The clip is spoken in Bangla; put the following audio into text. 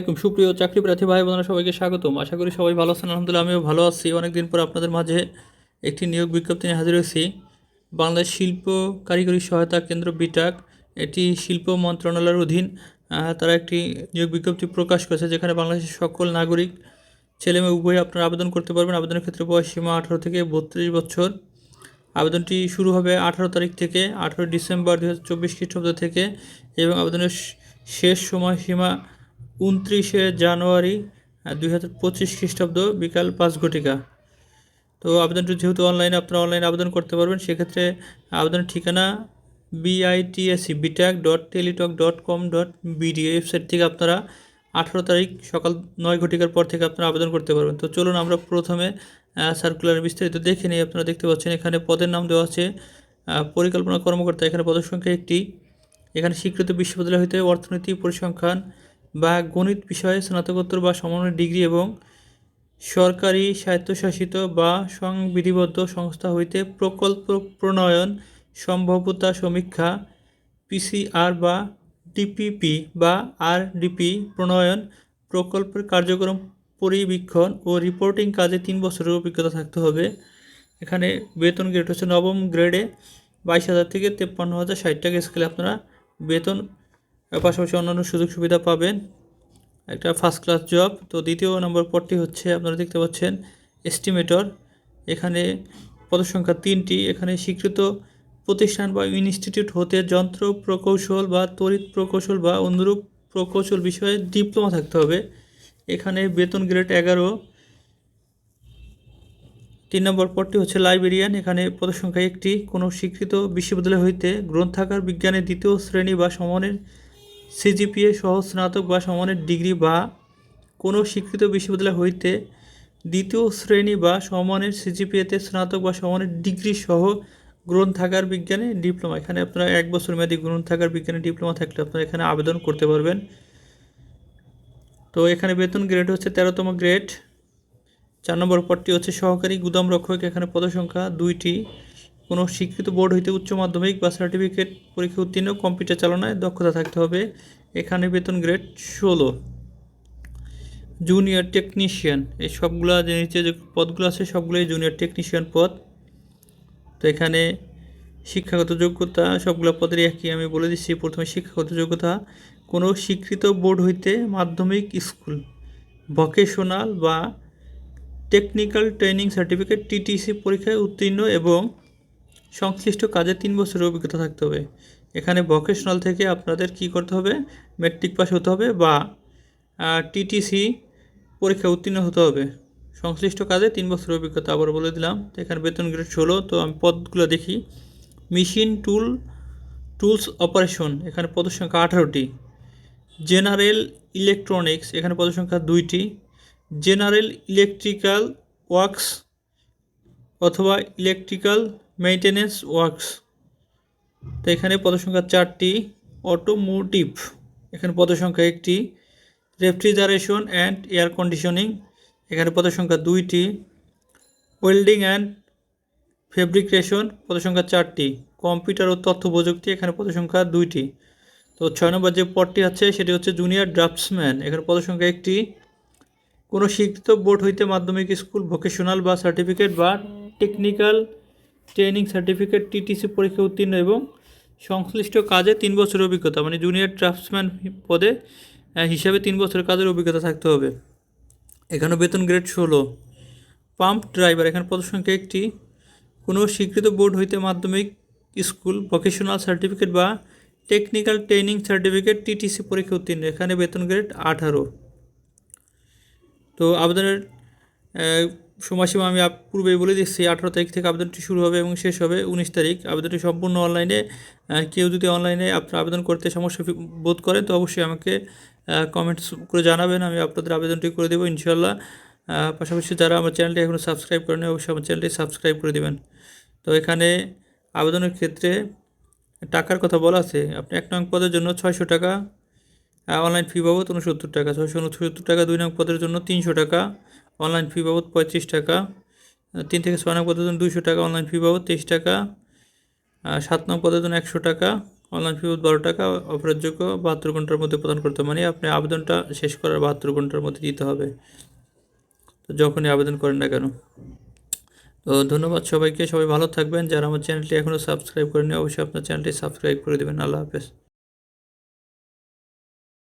সুপ্রিয় চাকরি প্রার্থী ভাই বোনেরা, সবাইকে স্বাগতম। আশা করি সবাই ভালো আছেন। আলহামদুলিল্লাহ, আমিও ভালো আছি। অনেকদিন পর আপনাদের মাঝে একটি নিয়োগ বিজ্ঞপ্তি নিয়ে হাজির হয়েছি। বাংলাদেশ শিল্প কারিগরি সহায়তা কেন্দ্র, বিটাক। এটি শিল্প মন্ত্রণালয়ের অধীন। তারা একটি নিয়োগ বিজ্ঞপ্তি প্রকাশ করেছে, যেখানে বাংলাদেশের সকল নাগরিক, ছেলে মেয়ে, উভয় আপনারা আবেদন করতে পারবেন। আবেদনের ক্ষেত্রে বয়স সীমা আঠারো থেকে বত্রিশ বছর। আবেদনটি শুরু হবে আঠারো তারিখ থেকে আঠারো ডিসেম্বর দু হাজার চব্বিশ খ্রিস্টাব্দ থেকে এবং আবেদনের শেষ সময়সীমা উনত্রিশে জানুয়ারি দুই হাজার পঁচিশ খ্রিস্টাব্দ, বিকাল পাঁচ ঘটিকা। তো আবেদনটি যেহেতু অনলাইনে আপনারা অনলাইনে আবেদন করতে পারবেন, সেক্ষেত্রে আবেদনের ঠিকানা BITAC bitac dot teletalk dot com dot BD website থেকে আপনারা আঠারো তারিখ সকাল নয় ঘটিকার পর থেকে আপনারা আবেদন করতে পারবেন। তো চলুন আমরা প্রথমে সার্কুলার বিস্তারিত দেখে নিই। আপনারা দেখতে পাচ্ছেন এখানে পদের নাম দেওয়া আছে পরিকল্পনা কর্মকর্তা। এখানে পদের সংখ্যা একটি। এখানে স্বীকৃত বিশ্ববিদ্যালয় হতে অর্থনীতি, পরিসংখ্যান বা গণিত বিষয়ে স্নাতকোত্তর বা সমন্বয় ডিগ্রি এবং সরকারি স্বায়ত্তশাসিত বা সংবিধিবদ্ধ সংস্থা হইতে প্রকল্প প্রণয়ন সম্ভাব্যতা সমীক্ষা, পিসিআর বা ডিপিপি বা আরডিপি প্রণয়ন, প্রকল্পের কার্যক্রম পরিবীক্ষণ ও রিপোর্টিং কাজে তিন বছরের অভিজ্ঞতা থাকতে হবে। এখানে বেতন গ্রেড হচ্ছে নবম গ্রেডে বাইশ হাজার থেকে তেপ্পান্ন হাজার ষাট টাকা স্কেলে আপনারা বেতন পাশাপাশি অন্যান্য সুযোগ সুবিধা পাবেন। একটা ফার্স্ট ক্লাস জব তো দ্বিতীয় নম্বর পদটি হচ্ছে আপনারা দেখতে পাচ্ছেন এস্টিমেটর এখানে পদসংখ্যা তিনটি। এখানে স্বীকৃত প্রতিষ্ঠান বা ইনস্টিটিউট হতে যন্ত্র প্রকৌশল বা তড়িৎ প্রকৌশল বা অনুরূপ প্রকৌশল বিষয়ে ডিপ্লোমা থাকতে হবে। এখানে বেতন গ্রেড এগারো। তিন নম্বর পদটি হচ্ছে লাইব্রেরিয়ান এখানে পদসংখ্যা একটি। কোনো স্বীকৃত বিশ্ববিদ্যালয় হইতে গ্রন্থাগার, বিজ্ঞানের দ্বিতীয় শ্রেণি বা সমানের সিজিপিএ সহ স্নাতক বা সমানের ডিগ্রি বা কোনো স্বীকৃত বিশ্ববিদ্যালয় হইতে দ্বিতীয় শ্রেণি বা সমানের সিজিপিএতে স্নাতক বা সমানের ডিগ্রি সহ গ্রন্থাগার বিজ্ঞানে ডিপ্লোমা। এখানে আপনারা এক বছর মেয়াদী গ্রন্থাগার বিজ্ঞানে ডিপ্লোমা থাকলে আপনারা এখানে আবেদন করতে পারবেন। তো এখানে বেতন গ্রেড হচ্ছে তেরোতম গ্রেড চার নম্বর পদটি হচ্ছে সহকারী গুদাম রক্ষক। এখানে পদসংখ্যা দুইটি। কোনো শিক্ষিত বোর্ড হইতে উচ্চ মাধ্যমিক বা সার্টিফিকেট পরীক্ষা উত্তীর্ণ কম্পিউটার চালনায় দক্ষতা থাকতে হবে। এখানে বেতন গ্রেড ষোলো। জুনিয়র টেকনিশিয়ান এই সবগুলা যে নিচে যে পদগুলো আছে, সবগুলোই জুনিয়র টেকনিশিয়ান পদ। তো এখানে শিক্ষাগত যোগ্যতা, সবগুলো পদের একই আমি বলে দিচ্ছি। প্রথমে শিক্ষাগত যোগ্যতা, কোনো স্বীকৃত বোর্ড হইতে মাধ্যমিক স্কুল ভকেশনাল বা টেকনিক্যাল ট্রেনিং সার্টিফিকেট টিটিসি পরীক্ষায় উত্তীর্ণ এবং সংশ্লিষ্ট কাজে তিন বছরের অভিজ্ঞতা থাকতে হবে। এখানে ভকেশনাল থেকে আপনাদের কি করতে হবে? ম্যাট্রিক পাস হতে হবে বা টিটিসি পরীক্ষা উত্তীর্ণ হতে হবে। সংশ্লিষ্ট কাজে তিন বছরের অভিজ্ঞতা আবার বলে দিলাম। তো এখানে বেতন গ্রেড ষোলো, তো আমি পদগুলো দেখি। মেশিন টুল টুলস অপারেশন এখানে পদের সংখ্যা আঠারোটি। জেনারেল ইলেকট্রনিক্স এখানে পদের সংখ্যা দুইটি। জেনারেল ইলেকট্রিক্যাল ওয়ার্কস অথবা ইলেকট্রিক্যাল মেইনটেনেন্স ওয়ার্কস। তো এখানে পদসংখ্যা চারটি অটোমোটিভ এখানে পদসংখ্যা একটি রেফ্রিজারেশন অ্যান্ড এয়ার কন্ডিশনিং এখানে পদসংখ্যা দুইটি ওয়েল্ডিং অ্যান্ড ফেব্রিকেশন পদসংখ্যা চারটি কম্পিউটার ও তথ্য প্রযুক্তি, এখানে পদসংখ্যা দুইটি। তো ছয় নম্বর যে পদটি আছে, সেটি হচ্ছে জুনিয়র ড্রাফটসম্যান এখানে পদসংখ্যা একটি। কোনো স্বীকৃত বোর্ড হইতে মাধ্যমিক স্কুল ভোকেশনাল বা সার্টিফিকেট বা টেকনিক্যাল ট্রেনিং সার্টিফিকেট, টিটিসি পরীক্ষা উত্তীর্ণ এবং সংশ্লিষ্ট কাজে তিন বছরের অভিজ্ঞতা মানে জুনিয়র ড্রাফটসম্যান পদে হিসাবে তিন বছরের কাজের অভিজ্ঞতা থাকতে হবে। এখানে বেতন গ্রেড ষোলো। পাম্প ড্রাইভার, এখানে পদসংখ্যা একটি। কোনো স্বীকৃত বোর্ড হইতে মাধ্যমিক স্কুল, ভোকেশনাল সার্টিফিকেট বা টেকনিক্যাল ট্রেনিং সার্টিফিকেট, টিটিসি পরীক্ষা উত্তীর্ণ। এখানে বেতন গ্রেড আঠারো। তো আবেদনের সময়সীমা আমি পূর্বেই বলে দিচ্ছি আঠারো তারিখ থেকে আবেদনটি শুরু হবে এবং শেষ হবে উনিশ তারিখ। আবেদনটি সম্পূর্ণ অনলাইনে কেউ যদি অনলাইনে আপনার আবেদন করতে সমস্যা বোধ করেন, তো অবশ্যই আমাকে কমেন্টস করে জানাবেন। আমি আপনাদের আবেদনটি করে দেবো ইনশাল্লাহ পাশাপাশি যারা আমার চ্যানেলটি এখনও সাবস্ক্রাইব করেন অবশ্যই আমার চ্যানেলটি সাবস্ক্রাইব করে দেবেন। তো এখানে আবেদনের ক্ষেত্রে টাকার কথা বলা আছে। আপনি এক নং পদের জন্য ছয়শো টাকা অনলাইন ফি বাবদ উনসত্তর টাকা। ছয়শো উনসত্তর টাকা, দুই নং পদের জন্য তিনশো টাকা। অনলাইন ফি বাবদ পঁয়ত্রিশ টাকা তিন থেকে ছয় নং পদের জন্য দুইশো টাকা, অনলাইন ফি বাবদ তেইশ টাকা সাত নং পদের জন্য একশো টাকা, অনলাইন ফি বাবদ বারো টাকা, অপরাধযোগ্য বাহাত্তর ঘণ্টার মধ্যে প্রদান করতে মানে আপনি আবেদনটা শেষ করার বাহাত্তর ঘণ্টার মধ্যে দিতে হবে। তো যখনই আবেদন করেন না কেন। তো ধন্যবাদ সবাইকে, সবাই ভালো থাকবেন। যারা আমার চ্যানেলটি এখনও সাবস্ক্রাইব করেনি অবশ্যই আপনার চ্যানেলটি সাবস্ক্রাইব করে দেবেন। আল্লাহ হাফেজ।